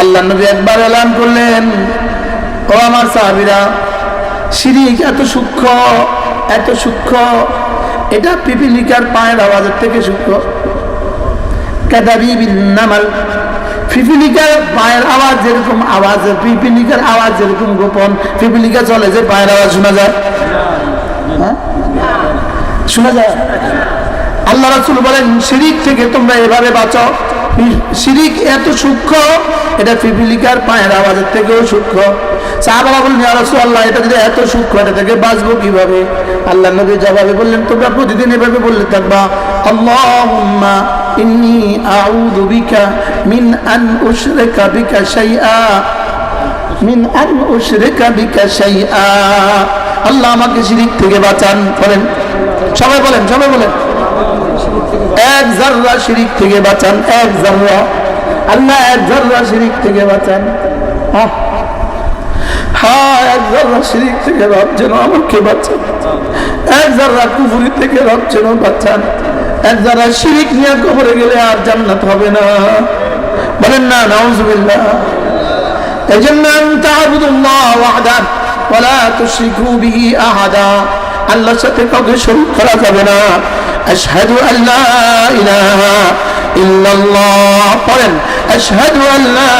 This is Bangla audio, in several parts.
আল্লাহ নবী একবার এলান করলেন। ও আমার সাহাবিরা শিরিক এত সূক্ষ্ম এত সূক্ষ্ম, এটা পিপিলিকার পায়ের আওয়াজের থেকে সূক্ষ্ম। নামাল পিপিলিকার পায়ের আওয়াজ যেরকম আওয়াজ পিপিলিকার আওয়াজ যেরকম গোপন পিপিলিকা চলে যে পায়ের আওয়াজ শোনা যায়। হ্যাঁ? শোনা যায়? আল্লাহ রাসুল বলেন শিরিক থেকে তোমরা এভাবে বাঁচো। শিরিক এত সূক্ষ্ম, এটা পিপিলিকার পায়ের আওয়াজের থেকেও সূক্ষ্ম। সাহাবারা বললেন রাসূলুল্লাহ, এটা যদি এত সূক্ষ্ম, এটা থেকে বাঁচবো কীভাবে? আল্লাহ নবী জবাবে বললেন, তোমরা প্রতিদিন এভাবে বললে থাকবা, আল্লাহুম্মা ইন্নি আউযু বিকা মিন আন উশরিকা বিকা শাইআ। মিন আন উশরিকা বিকা শাইআ। আল্লাহ আমাকে শিরিক থেকে বাঁচান, বলেন। সবাই বলেন সবাই বলেন। এক জাররা শিরিক থেকে বাঁচান, এক জাররা। আল্লাহ এক জাররা শিরিক থেকে বাঁচান। আহ। হ্যাঁ এক জাররা শিরিক থেকে রব যেন আমাকে বাঁচান। এক জাররা কুফুরি থেকে রব যেন বাঁচান। এক জাররা শিরিক নিয়ে কবরে গেলে আর জান্নাত হবে না। বলেন না, নাউজুবিল্লাহ। এই জন্য তাহাবুদুল্লাহ আল্লাহর সাথে কাউকে শরীক করা যাবে না। আশহাদু আল্লা ইলাহা ইল্লাল্লাহ পড়েন আশহাদু আল্লা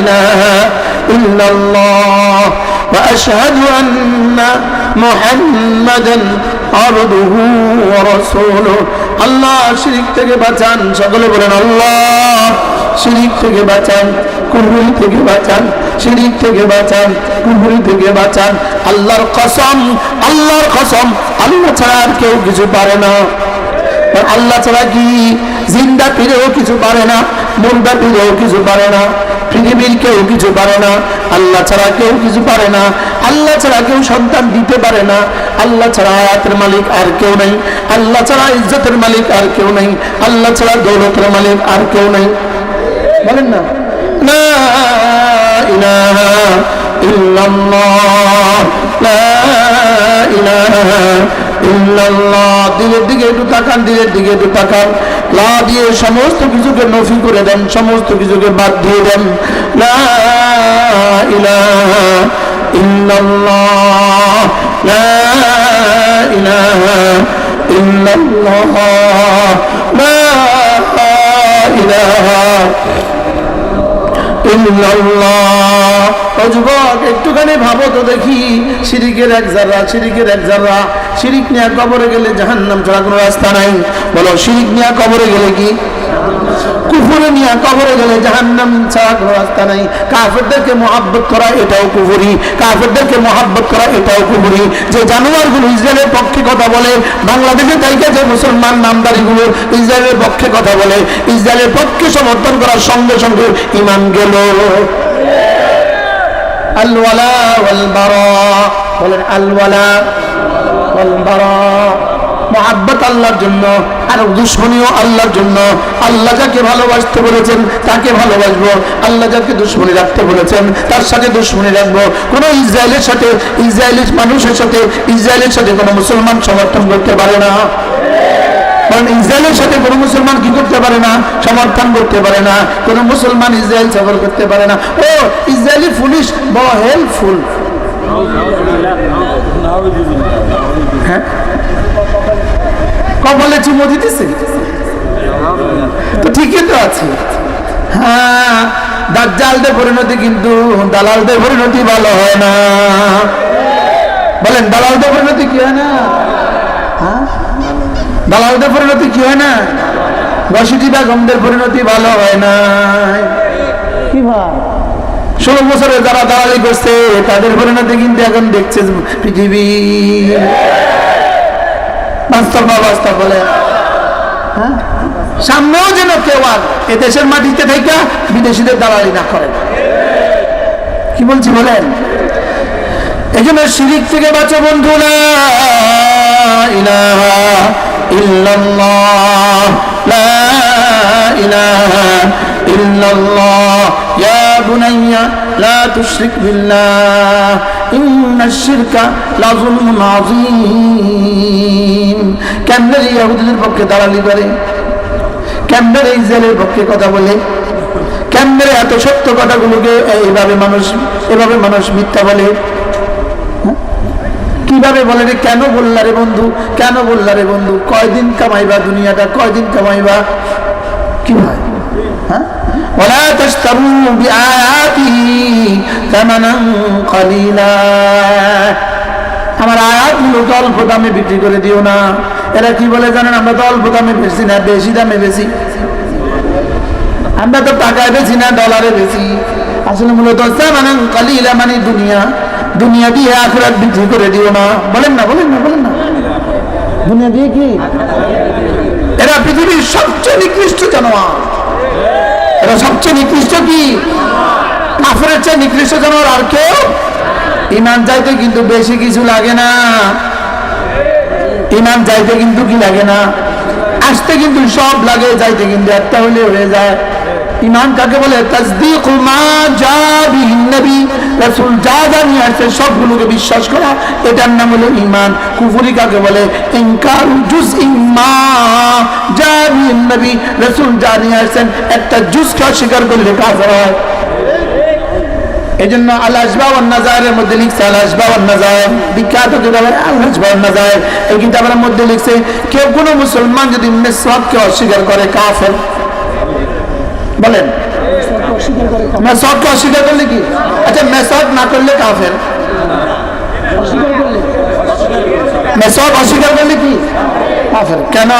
ইলাহা ইল্লাল্লাহ وأشهد أن محمدا عبده ورسوله আল্লাহ শিরিক থেকে বাঁচান সকলে বলেন আল্লাহ শিরিক থেকে বাঁচান কুহুরি থেকে বাঁচান শিরিক থেকে বাঁচান কুহুরি থেকে বাঁচান আল্লাহর কসম আল্লাহর কসম। আল্লাহ ছাড়া আর কেউ কিছু পারে না। আল্লাহ ছাড়া কি? জিন্দা ফিরেও কিছু পারে না, মুর্দা ফিরেও কিছু পারে না, পৃথিবীর কেউ কিছু পারে না, আল্লাহ ছাড়া কেউ কিছু পারে না, আল্লাহ ছাড়া কেউ সন্তান দিতে পারে না, আল্লাহ ছাড়া আয়াতের মালিক আর কেউ নেই, আল্লাহ ছাড়া ইজ্জতের মালিক আর কেউ নেই, আল্লাহ ছাড়া দৌলতের মালিক আর কেউ নেই। বলেন না? লা ইলাহা ইল্লাল্লাহ, লা ইলাহা ইল্লাল্লাহ। দিলের দিকে একটু তাকান, দিলের দিকে একটু তাকান। লা দিয়ে সমস্ত কিছুকে নফি করে দেন, সমস্ত কিছুকে বাদ দিয়ে দেন। লা ইলাহা ইল্লাল্লাহ, লা ইলাহা ইল্লাল্লাহ, লা ইলাহা ইল্লাল্লাহ। ও যুবক একটুখানি ভাবো তো দেখি শিরিকের এক জাররা শিরিকের এক জাররা। শিরিক নিয়ে কবরে গেলে জাহান্নাম ছাড়া কোনো রাস্তা নাই। বলো শিরিক নিয়ে কবরে গেলে কি? কুফুরে নিয়ে কবরে গেলে জাহান্নাম ছাড়া কোনো রাস্তা নাই। কাফেরদেরকে মহাব্বত করা এটাও কুফুরি। কাফেরদেরকে মহাব্বত করা এটাও কুফুরি। যে জানোয়ারগুলো ইসরায়েলের পক্ষে কথা বলে, বাংলাদেশে তাইকে যে মুসলমান নামদারিগুলো ইসরায়েলের পক্ষে কথা বলে, ইসরায়েলের পক্ষে সমর্থন করার সঙ্গে সঙ্গে ইমান গেল। আলওয়ালা ওয়াল জন্য আল্লাহর জন্য। আল্লাহ যাকে ভালোবাসতে বলেছেন, তাকে ভালোবাসবো। আল্লাহ যাকে রাখতে বলেছেন, তার সাথে রাখব। কোনো ইসরায়েলের সাথে, ইসরায়েলের মানুষের সাথে সাথে কোনো মুসলমান সমর্থন করতে পারে না। কারণ ইসরায়েলের সাথে কোনো মুসলমান কি করতে পারে না? সমর্থন করতে পারে না। কোনো মুসলমান ইসরায়েল সফর করতে পারে না। ও, ইসরায়েলি পুলিশ বড় হেল্পফুল হ্যাঁ? কপালে চুমো দিতেছে? তো ঠিকই তো আছে। হ্যাঁ দাজ্জালদের পরিণতি কিন্তু দালালদের পরিণতি ভালো হয় না। বলেন, দালালদের পরিণতি কি হয় না? হ্যাঁ? দালালদের পরিণতি কি হয় না? রশিদি বেগমদের পরিণতি ভালো হয় না। কি ভাই? ষোলো বছরে যারা দালালি করছে তাদের পরিণতি কিন্তু এখন দেখছে পৃথিবী। বাস্তব না বাস্তব বলে। হ্যাঁ? সামনেও যেন কেউ আর এ দেশের মাটিতে থেকে বিদেশিদের দালালি না করে। কি বলছি বলেন? এই জন্য শিরিক থেকে বাঁচো বন্ধু না ইলাহা ইল্লাল্লাহ, লা ইলাহা ইল্লাল্লাহ। ইয়া বুনাইয়া, লা তুশরিক বিল্লাহ ইন্নাশ শিরকা লাযুলমুন আযীম। কেমনে ইহুদিদের পক্ষে দালালি করে? কেমনে ইসরায়েলের পক্ষে কথা বলে? কেমনে এত সত্য কথাগুলোকে এইভাবে মানুষ এভাবে মানুষ মিথ্যা বলে? কিভাবে বলে রে কেন বললা রে বন্ধু কেন বললা রে বন্ধু কয়দিন কামাইবা দুনিয়াটা কয়দিন কামাইবা কি হয় হ্যাঁ ولا تشتروا بآياتي ثمنا قليلا আমার আয়াতগুলোকে অল্প দামে বিক্রি করে দিও না এরা কি বলে জানেন আমরা তো অল্প দামে বেশি না বেশি দামে বেশি আমরা তো টাকায় বেশি না ডলারে বেশি আসলে মূলত মানে কালিলা মানে দুনিয়া দুনিয়া দিয়ে আখরাত বিক্রি করে দিও না। বলেন না বলেন না বলেন না। দুনিয়া দিয়ে কি? এরা পৃথিবীর সবচেয়ে নিকৃষ্ট জানোয়ার। এরা সবচেয়ে নিকৃষ্ট কি? কাফের চেয়ে নিকৃষ্ট জানোয়ার আর কেউ? ইমান চাইতে কিন্তু বেশি কিছু লাগে না। ইমান চাইতে কিন্তু কি লাগে না? আসতে কিন্তু সব লাগে যাইতে কিন্তু একটা হলে হয়ে যায়। ইমান কাকে বলে? সবগুলোকে বিশ্বাস করা। এটার নাম হলো ইমান কুফরি কাকে বলে? একটা অস্বীকার করলে কাফের হয়। এই জন্য আল মধ্যে লিখছে আল বিখ্যাত এই মধ্যে লিখছে, কেউ কোনো মুসলমান যদি মেসওয়াককে অস্বীকার করে কাফের বলেন। মেসওয়াককে অস্বীকার করলে কি? আচ্ছা মেসওয়াক না করলে কাফের। মেসওয়াক অস্বীকার করলে কি? কাফের। কেন?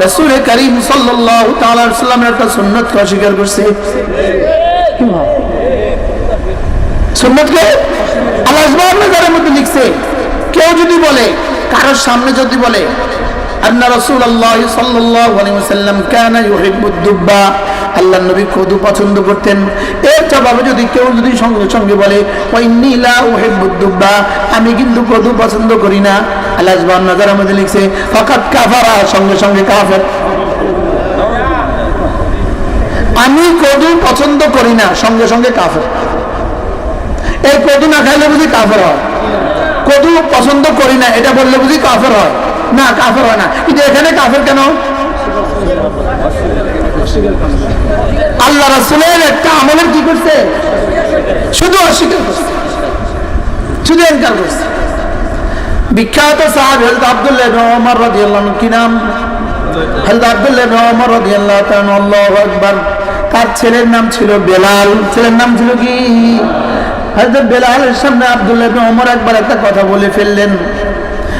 রাসূল করিম সাল্লাল্লাহু তাআলা সাল্লামের একটা সুন্নতকে অস্বীকার করছে? সুন্নতকে আল্লাহ নাজারের মধ্যে লিখছে। কেউ যদি বলে, কারোর সামনে যদি বলে আন্না রাসূল আল্লাহ সাল্লাল্লাহু আলাইহি ওয়াসাল্লাম কানা ইউহিব্বুদ দুব্বা। আল্লাহ নবী কদু পছন্দ করতেন। এর জবাবে যদি কেউ যদি সঙ্গে সঙ্গে বলে ওয়াইন্নী লা উহিব্বুদ দুব্বা আমি কিন্তু কদু পছন্দ করি না। আল্লাহ নাজারের মধ্যে লিখছে ফাকাত কাফারা সঙ্গে সঙ্গে কাফের। আমি কদু পছন্দ করি না, সঙ্গে সঙ্গে কাফের। এই কদু না খাইলে বুঝি কাফের হয়। কদু পছন্দ করি না, এটা বললে বুঝি কাফের হয়। না, কাফের হয় না। কিন্তু এখানে কাফের কেন? আল্লাহ রাসুলের একটা আমলের কি করছে? শুধু অস্বীকার করছে। শুধু এনকার করছে। বিখ্যাত সাহাব হজরত আব্দুল্লাহ ওমর রাদিয়াল্লাহু কি নাম? হজরত আব্দুল্লাহ ওমর রাদিয়াল্লাহু তাআলা আল্লাহু আকবার। তার ছেলের নাম ছিল বেলাল। ছেলের নাম ছিল কি? হজরত বেলালের সামনে আব্দুল্লাহ ইবনে একবার একটা কথা বলে ফেললেন।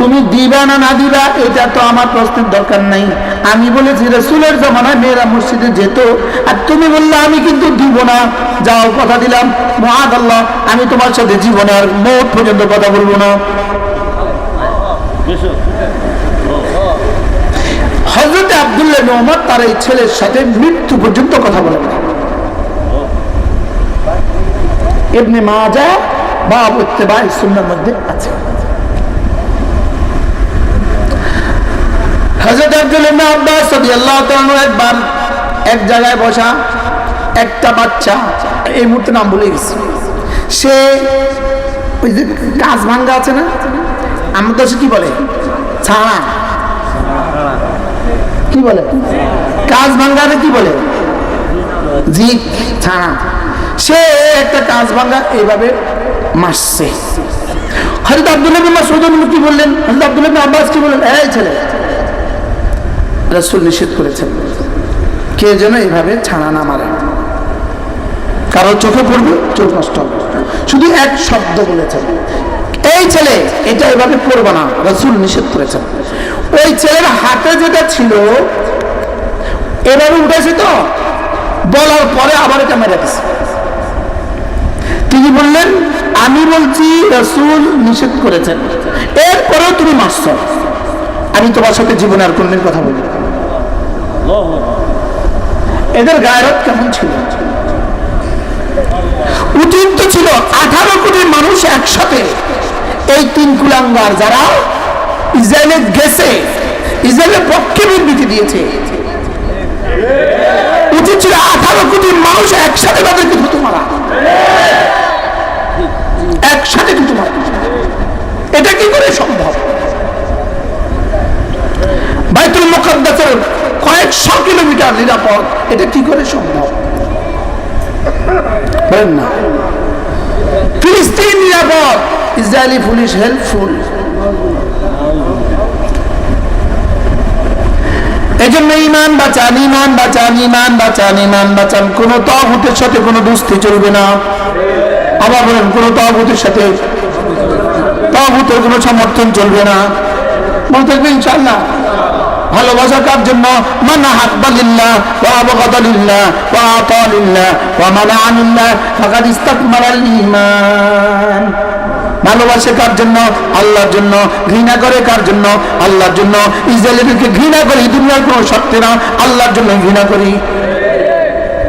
তুমি দিবা না না দিবা, এটা তো আমার প্রশ্নের দরকার নাই। আমি বলেছি, রসুলের জমানায় মেয়েরা মসজিদে যেত, আর তুমি বললে, আমি কিন্তু দিব না। যাও, কথা দিলাম। মহাদ আল্লাহ আমি তোমার সাথে জীবনে আর মোট পর্যন্ত কথা বলব না। হজরত আবদুল্লাহ মোহাম্মদ তার এই ছেলের সাথে মৃত্যু পর্যন্ত কথা বলেন। এমনি মা মাজা বা ইত্তেবা সুন্নার মধ্যে আছে। হজরত আব্দুল ইবনে আব্বাস রাদিয়াল্লাহু তাআলা একবার এক জায়গায় বসা একটা বাচ্চা এই মুহূর্তে নাম ভুলে গেছি। সে ওই যে কাজ ভাঙ্গা আছে না? আমার দেশে কি বলে? ছাড়া কি বলে? কাজ ভাঙ্গারে কি বলে? জি ছাড়া সে একটা কাজ ভাঙ্গা এইভাবে মারছে। হরিত আব্দুল্লাহ বিন মাসউদ কি বললেন? হরিত আব্দুল্লাহ আব্বাস কি বললেন? এই ছেলে রাসূল নিষেধ করেছেন। কে যেন এইভাবে ছাড়া না মারে। কারও চোখে পড়বে, চোখ নষ্ট হবে। শুধু এক শব্দ বলেছেন। এই ছেলে এটা এভাবে করব না, রসুল নিষেধ করেছেন। ওই ছেলের হাতে যেটা ছিল, এভাবে উঠেছে তো, বলার পরে আবার এটা মেরে দিছে। তিনি বললেন, আমি বলছি, রসুল নিষেধ করেছেন। এরপরেও তুমি মারছ। আমি তোমার সাথে জীবনে আর কোনদিন কথা বলি। এদের গায়রত কেমন ছিল? উচিত ছিল আঠারো কোটি মানুষ একসাথে। এই তিন কুলাঙ্গার যারা ইসরায়েলে গেছে ইসরায়েলের পক্ষে বিবৃতি দিয়েছে। উচিত ছিল আঠারো কোটি মানুষ একসাথে তাদেরকে থুতু মারা। একসাথে থুতু মারা। এটা কি করে সম্ভব? কয়েকশো কিলোমিটার নিরাপদ। এটা কি করে সম্ভব? না। ফিলিস্তিন নিরাপদ, ইসরায়েলি পুলিশ হেল্পফুল। ইমান বাঁচান ইমান বাঁচান ইমান বাঁচান ইমান বাঁচান। কোন তহবুতের সাথে কোনো দুস্তি চলবে না। আবার বলেন, কোন তহবুতের সাথে তহবুতের কোনো সমর্থন চলবে না। মনে থাকবে ইনশাল্লাহ ভালোবাসা কার জন্য? মানা হাকবালিল্লাহ ওয়া আবগাদালিল্লাহ ওয়া আতালিল্লাহ ওয়া মানাআনিল্লাহ ফাকাদ ইস্তাকমালাল ঈমান। ভালোবাসে কার জন্য? আল্লাহর জন্য। ঘৃণা করে কার জন্য? আল্লাহর জন্য। ইসরায়েলকে ঘৃণা করি দুনিয়ার কোনো সত্যি না। আল্লাহর জন্য ঘৃণা করি।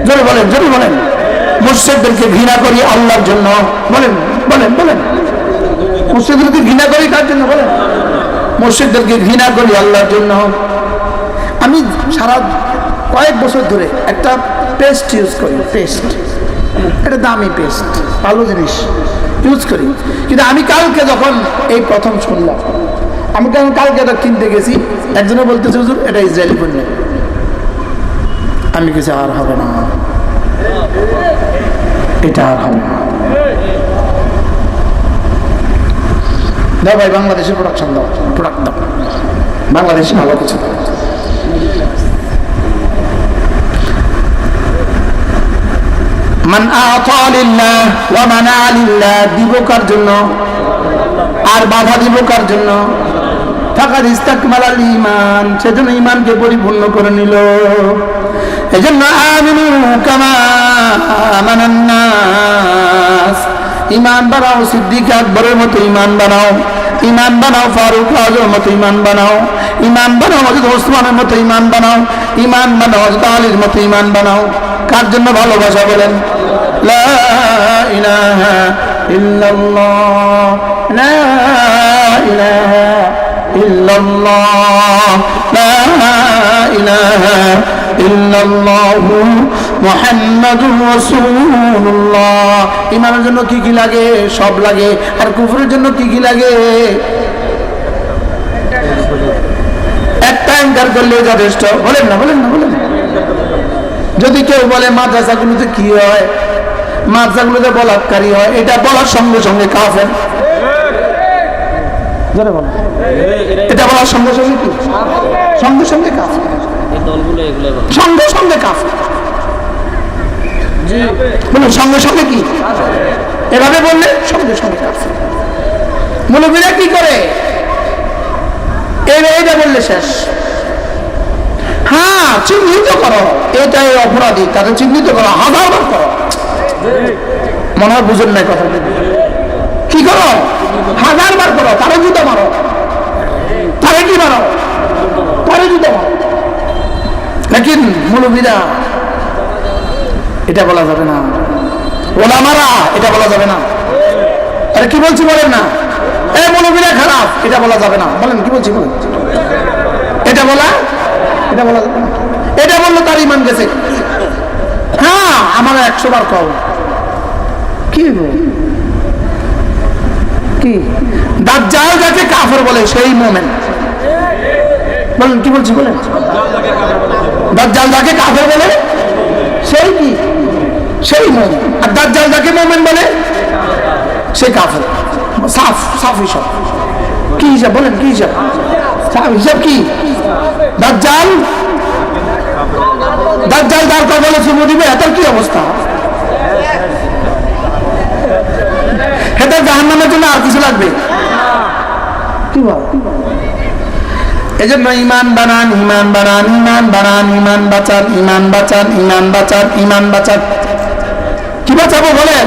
জোরে বলেন জোরে বলেন। মুর্শিদদেরকে ঘৃণা করি আল্লাহর জন্য। বলেন বলেন বলেন। মুর্শিদদেরকে ঘৃণা করি কার জন্য? বলেন। মুর্শিদদেরকে ঘৃণা করি আল্লাহর জন্য। আমি সারা কয়েক বছর ধরে একটা পেস্ট ইউজ করি পেস্ট এটা দামি পেস্ট ভালো জিনিস ইউজ করি। কিন্তু আমি কালকে যখন এই প্রথম শুনলাম, আমি কারণ কালকে এটা কিনতে গেছি? একজনে বলতেছে, হুজুর, এটা ইসরায়েলি পণ্য। আমি কিছু আর হবে না। এটা আর হবে না। দাও ভাই, বাংলাদেশের প্রোডাকশন দাও। প্রোডাক্ট দাও। বাংলাদেশে ভালো কিছু দাও। মান আতা লিল্লাহ ওয়া মানা লিল্লাহ দিব কার জন্য। আর বাধা দিব কার জন্য। ফাকাদ ইস্তাকমালাল ঈমান, সেজন্য ঈমানকে পরিপূর্ণ করে নিল। এজন্য আমিনু কামা আমানান ঈমান বানাও, সিদ্দিক আকবরের মতো ইমান বানাও ইমান বানাও, ফারুক আজমের মতো ইমান বানাও ইমান বানাও, হযরত ওসমানের মতো ইমান বানাও ইমান বানাও, হযরত আলীর মতো ইমান বানাও। কার জন্য ভালোবাসা বলেন? লা ইলাহা ইল্লাল্লাহ, লা ইলাহা ইল্লাল্লাহ, লা ইলাহা ইল্লাল্লাহ মুহাম্মাদুর রাসূলুল্লাহ। ইমানের জন্য কি কি লাগে? সব লাগে। আর কুফরের জন্য কি কি লাগে? একটা অ্যাঙ্কার করলে যথেষ্ট। বলেন না বলেন না, বলেন। যদি কেউ বলে মাদ্রাসাগুলোতে কি হয়? মাদ্রাসাগুলোতে বলাৎকারী হয়। এটা বলার সঙ্গে সঙ্গে কাফের। জোরে বলো। এটা বলার সঙ্গে সঙ্গে কি? সঙ্গে সঙ্গে বলে সঙ্গে সঙ্গে কাফের বলুন সঙ্গে সঙ্গে কি? এভাবে বললে সঙ্গে সঙ্গে মুলবিরা কি করে? এই এইটা বললে শেষ। হ্যাঁ চিহ্নিত করো। এটাই অপরাধী তাদের চিহ্নিত করো। হাজার করো। মনে হয় বুঝুন নাই কথা কি করো? হাজার বার করো তারে জুতো মারো। তারে কি মারো? তারে জুতো মারো। লেকিন এটা বলা যাবে না। ওলামারা, এটা বলা যাবে না। আরে কি বলছি বলেন না? এ মৌলবীরা খারাপ, এটা বলা যাবে না। বলেন, কি বলছি বলেন? এটা বলা এটা বলা যাবে না। এটা বলল তার ইমান গেছে। হ্যাঁ আমার একশো বার কম কি? কি? দাজ্জাল যাকে কাফর বলে, সেই মোমেন। বলেন, কি বলছি, বলেন। দাজ্জাল যাকে কাফর বলে, সেই কি? সেই মোমেন। আর দাজ্জাল যাকে মোমেন বলে, সে কাফের। সাফ সাফ হিসাব। কি হিসাব, বলেন, কি হিসাব? সাফ হিসাব কি? দাজ্জাল? দাজ্জাল তার কবলে চুমু দিবে এটার কি অবস্থা? এটা জাহান্নামের জন্য আর কিছু লাগবে? কি বল? এই জন্য ইমান বানান ইমান বানান ইমান বানান ইমান বাঁচান ইমান বাঁচান ইমান বাঁচান ইমান বাঁচান। কি বাঁচাবো বলেন?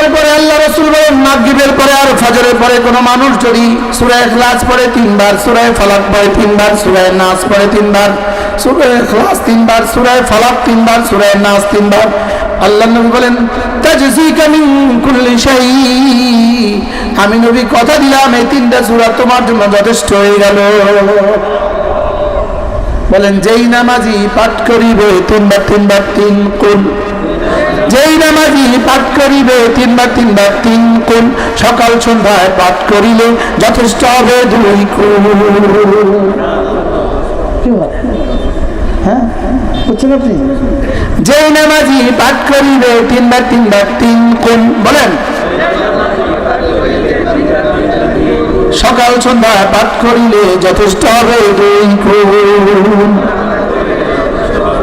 এরপরে আল্লাহ রসুল বলেন, মাগরিবের পরে আর ফজরের পরে কোনো মানুষ যদি সুরায় খ্লাস পড়ে তিনবার সুরায় ফালাক পড়ে তিনবার সুরায় নাচ পড়ে তিনবার সুরায় খ্লাস তিনবার সুরায় ফালাক তিনবার সুরায় নাচ তিনবার, আল্লাহ নবী বলেন আমি নবী কথা দিলাম, এই তিনটা সুরা তোমার জন্য যথেষ্ট হয়ে গেল। বলেন, যেই নামাজি পাঠ করিবে, তিনবার তিনবার, তিন কুল যেই নামাজি পাঠ করিবে, তিনবার তিনবার তিন কুল সকাল সন্ধ্যায় পাঠ করিলে যথেষ্ট হবে দুই কুল হ্যাঁ যেই নামাজি পাঠ করিবে, তিনবার তিনবার তিন কুল বলেন। সকাল সন্ধ্যা পাঠ করিলে যথেষ্ট হবে দুই কুল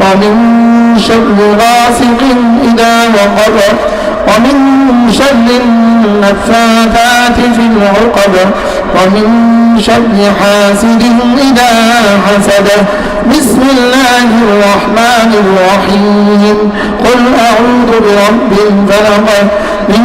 ومن شر غاسق إذا وقب ومن شر النفاثات في العقد ومن شر حاسد إذا حسد. بسم الله الرحمن الرحيم. قل أعوذ برب الفلق من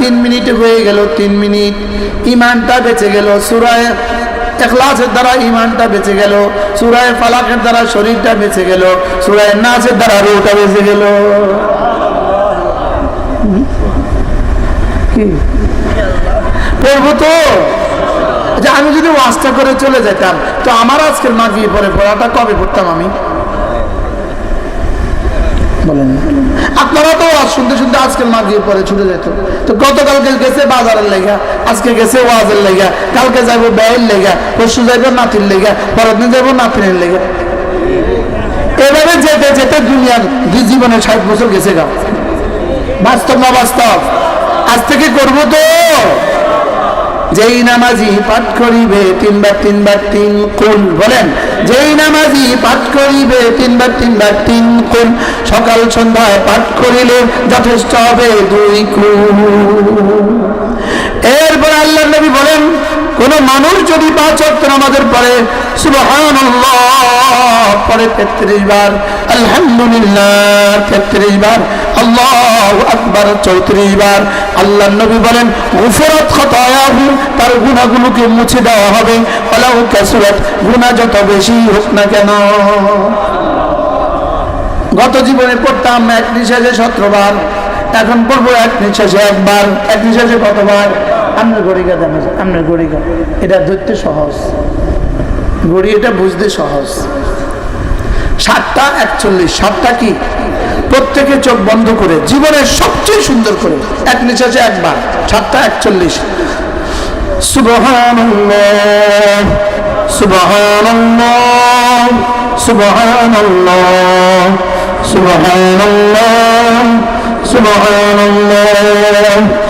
তিন মিনিট হয়ে গেল, তিন মিনিট। ইমানটা বেঁচে গেল, সুরায় এখলাসের দ্বারা ইমানটা বেঁচে গেল, সুরায় ফালাকের দ্বারা শরীরটা বেঁচে গেল, সুরায় নাচের দ্বারা রোটা বেঁচে গেল। পড়ব তো? যে আমি যদি ওয়াজটা করে চলে যেতাম, তো আমার আজকের মাগিয়ে পরে পড়াটা কবে পড়তাম আমি? বলেন। আপনারা তো ওয়াজ শুনতে শুনতে আজকের মাগিয়ে পরে ছুটে যেত তো গতকালকে গেছে বাজারের লেগা, আজকে গেছে ওয়াজের লেগা, কালকে যাইব ব্যয়ের লেগা, পরশু যাইব নাতির লেগা পরের দিন যাইব নাতিনের লেগা। এভাবে যেতে যেতে দুনিয়ার জীবনে ষাট বছর গেছে গা। বাস্তব না বাস্তব? আজ থেকে করব তো। যেই নামাজি পাঠ করিবে তিনবার তিনবার, তিন কোন বলেন। যেই নামাজি পাঠ করিবে তিনবার তিনবার, তিন কোন সকাল সন্ধ্যায় পাঠ করিলে যথেষ্ট হবে দুই কুল। এরপর আল্লাহ নবী বলেন, কোন মানুষ যদি পাঁচ অক্ট নামাজের পরে পরে তেত্রিশ বার, আলহামদুলিল্লাহ, তেত্রিশ বার, আল্লাহ আকবার, চৌত্রিশ বার, আল্লাহ নবী বলেন উফরত খতায়াহু, তার গুণাগুলোকে মুছে দেওয়া হবে। আলাউ কাসুরাত গুণা যত বেশি হোক না কেন। গত জীবনে পড়তাম এক নিঃশ্বাসে সতেরোবার এখন পড়ব এক নিঃশ্বাসে একবার, এক নিঃশ্বাসে কতবার? আপনার গড়িকা দেন আপনার গড়িগা এটা ধরতে সহজ। গড়ি এটা বুঝতে সহজ। সাতটা একচল্লিশ, সাতটা কি? প্রত্যেকে চোখ বন্ধ করে, জীবনের সবচেয়ে সুন্দর করে, এক নিঃশ্বাসে একবার, সাতটা একচল্লিশ। সুবহানাল্লাহ সুবহানাল্লাহ সুবহানাল্লাহ সুবহানাল্লাহ সুবহানাল্লাহ।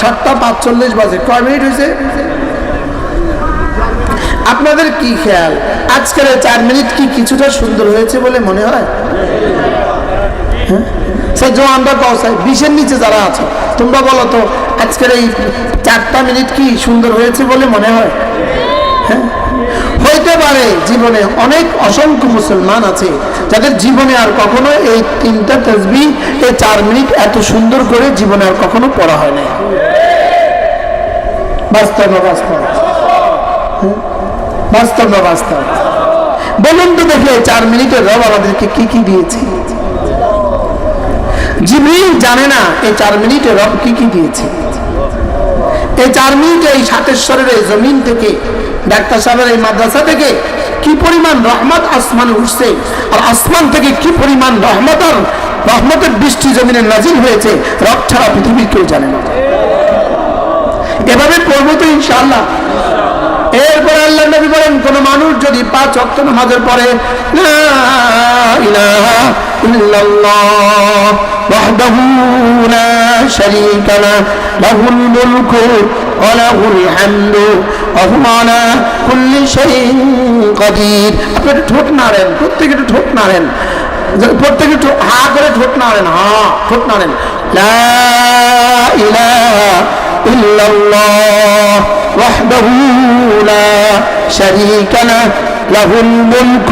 সাতটা পাঁচচল্লিশ বাজে। কয় মিনিট হয়েছে? আপনাদের কি খেয়াল? আজকের চার মিনিট কি কিছুটা সুন্দর হয়েছে বলে মনে হয়? হ্যাঁ? কসাই বিশের নিচে যারা আছো, তোমরা বলো তো, আজকের এই চারটা মিনিট কি সুন্দর হয়েছে বলে মনে হয়? হ্যাঁ? হইতে পারে, জীবনে অনেক অসংখ্য মুসলমান আছে, যাদের জীবনে আর কখনো এই তিনটা তসবি, এই চার মিনিট এত সুন্দর করে জীবনে আর কখনো পড়া হয় না বাস্তব না বাস্তব? বাস্তব বাস্তব? বলুন তো দেখে চার মিনিটের রব আমাদেরকে কি কি দিয়েছে। জিবরিল জানে না এই চার মিনিটে রব কি কি দিয়েছে। এই চার মিনিটে এই সাতেশ্বরের এই জমিন থেকে, ডাক্তার সাহেবের এই মাদ্রাসা থেকে কি পরিমাণ রহমত আসমানে উঠছে? আর আসমান থেকে কি পরিমাণ রহমত রহমতের বৃষ্টি জমিনে নাজিল হয়েছে? রব ছাড়া পৃথিবীর কেউ জানে না। এভাবে পড়ব তো ইনশাআল্লাহ। এরপরে আল্লাহ নবী বলেন, কোন মানুষ যদি পাঁচ অক্ট নামাজের পরে ইলাহা ওয়াহদাহু লা শারীকা লা লাহুল মুলকু ওয়া লাহুল হামদু ওয়া হুয়া আলা কুল্লি শাইইন কাদির আপনি একটু ঠোঁট নাড়েন প্রত্যেকে একটু ঠোঁট নাড়েন প্রত্যেকে একটু হা করে ঠোঁট নাড়েন হা ঠোঁট নাড়েন লা ইলাহা ইল্লাল্লাহ وحده لا شريك له له الملك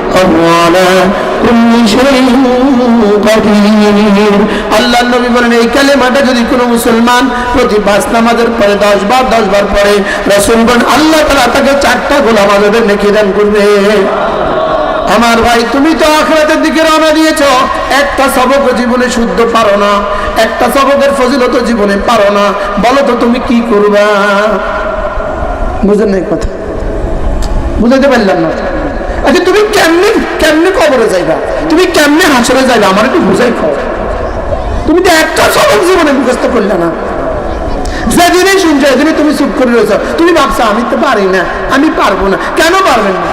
আল্লাহ নবী বলেন, এই কালেমাটা যদি কোনো মুসলমান প্রতি বাস নামাজের পরে, দশ বার দশ বার পরে রসুলগণ আল্লাহ তালা তাকে চারটা গোলাম আমাদের নেকি দান করবে। আমার ভাই, তুমি তো আখড়াতের দিকে রওনা দিয়েছ। একটা সবক জীবনে শুদ্ধ পারো না, একটা সবকের ফজিলত জীবনে পারো না। বলো তো, তুমি কি করবা? বুঝেন নাই কথা। বুঝাতে পারলাম না। আচ্ছা তুমি কেমনে কেমনে কবরে যাইবা? তুমি কেমনে হাসরে যাইবা? আমার একটু বুঝাই খাও তুমি তো একটা সবক জীবনে মুখস্থ করলে না। যেদিনই শুনছো, এদিনই তুমি চুপ করে রয়েছ। তুমি ভাবছ, আমি তো পারি না, আমি পারব না। কেন পারবেন না?